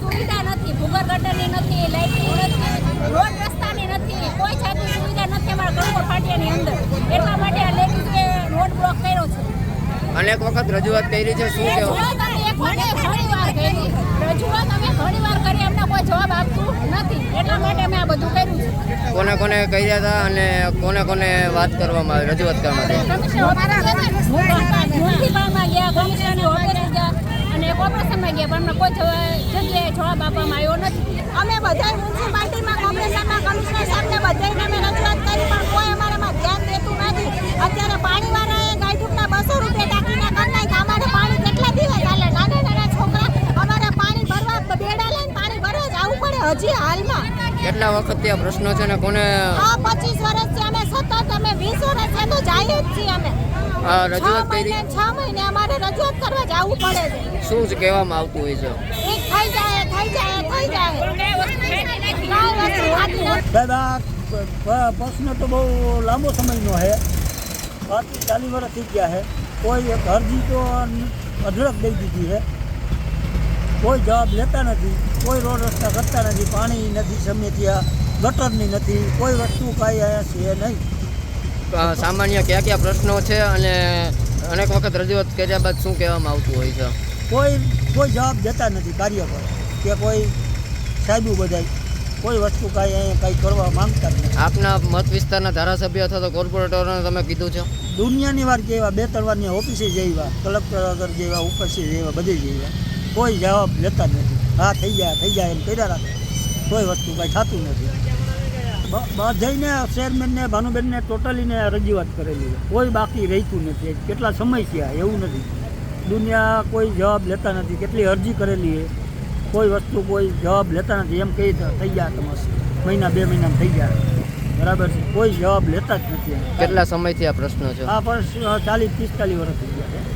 સુવિધા નથી. ભૂગર ગટરની નથી લાઇટની નથી રોડ રસ્તાની નથી. કોઈ જાતની સુવિધા નથી અમારા ગણપત ફાટિયાની અંદર. એટલા માટે આ લેડીઝે રોડ બ્લોક કર્યો છે. અનેક વખત રજૂઆત કરી છે શું કહેવું રજૂઆત અમે ઘણી વાર કરી. રજૂઆત અમે ઘણી વાર કરી અમને કોઈ જવાબ આપતું નથી. એટલા માટે અમે આ બધું કર્યું છે. કોને કોને કર્યા હતા અને કોને કોને વાત કરવામાં આવી રજૂઆત કરવામાં આવી મ્યુનિસિપાલમાં ગયા કમિશનરની ઓફિસે ગયા અને પણ અમને કોઈ જગ્યાએ જવાબ આપવામાં આવ્યો નથી. અમે બધા મ્યુનિસિપાલિટીમાં કોર્પોરેશનમાં કમિશનર સાહેબને બધાને અમે રજૂઆત કરી પણ કોઈ અમારામાં ધ્યાન દેતું નથી. અત્યારે પાણીવાળાએ ગાયઠૂકના બસો રૂપિયા ટાંકીના કરી નાખ્યા અમારે પાણી કેટલા દિવસ હાલે નાના નાના છોકરા અમારે પાણી ભરવા બેડા લઈને પાણી ભરવા જ આવવું પડે હજી હાલમાં. કેટલા વખતથી આ પ્રશ્નો છે ને કોને હા પચીસ તો જઈએ જ છીએ અમે. આ રજૂઆત કરી. છ મહિને અમારે રજૂઆત કરવા જવું પડે છે. શું જ કહેવામાં આવતું હોય છે? એક થઈ જાય થઈ જાય થઈ જાય. કાંઈ વસ્તુ થતી નથી. દાદા પ્રશ્ન તો બહુ લાંબો સમયનો છે. પાંત્રીસ ચાલીસ વર્ષ થઈ ગયા છે. કોઈ એક અરજી તો અઢળક દઈ દીધી છે. કોઈ જવાબ લેતા નથી કોઈ રોડ રસ્તા કરતા નથી પાણી નથી સમય ત્યાં ગટરની નથી કોઈ વસ્તુ કાંઈ અહીંયા છે નહીં. સામાન્ય કયા કયા પ્રશ્નો છે અને અનેક વખત રજૂઆત કર્યા બાદ શું કહેવામાં આવતું હોય છે? કોઈ કોઈ જવાબ દેતા નથી કાર્ય પર. કે કોઈ સાહેબું બધાય કોઈ વસ્તુ કાંઈ અહીંયા કાંઈ કરવા માંગતા નથી. આપના મત વિસ્તારના ધારાસભ્ય અથવા તો કોર્પોરેટરોને તમે કીધું છે? દુનિયાની વાર જેવા બે ત્રણ વારની ઓફિસે જેવા કલેક્ટર અગર જેવા ઉપરથી જેવા બધે જેવા કોઈ જવાબ લેતા જ નથી. હા થઈ જાય થઈ જાય એમ કર્યા રાખે. કોઈ વસ્તુ કાંઈ થતું નથી. બ- બધાયને ચેરમેનને ભાનુબેનને ટોટલીને રજૂઆત કરેલી છે. કોઈ બાકી રહેતું નથી. કેટલા સમય થયા? એવું નથી. દુનિયા કોઈ જવાબ લેતા નથી. કેટલી અરજી કરેલી છે. કોઈ વસ્તુ કોઈ જવાબ લેતા નથી. એમ કહી થઈ ગયા તમારે મહિના બે મહિનામાં થઈ ગયા. બરાબર છે. કોઈ જવાબ લેતા જ નથી કેટલા સમયથી આ પ્રશ્નો છે? આ પણ ચાલીસ પિસ્તાલીસ વર્ષ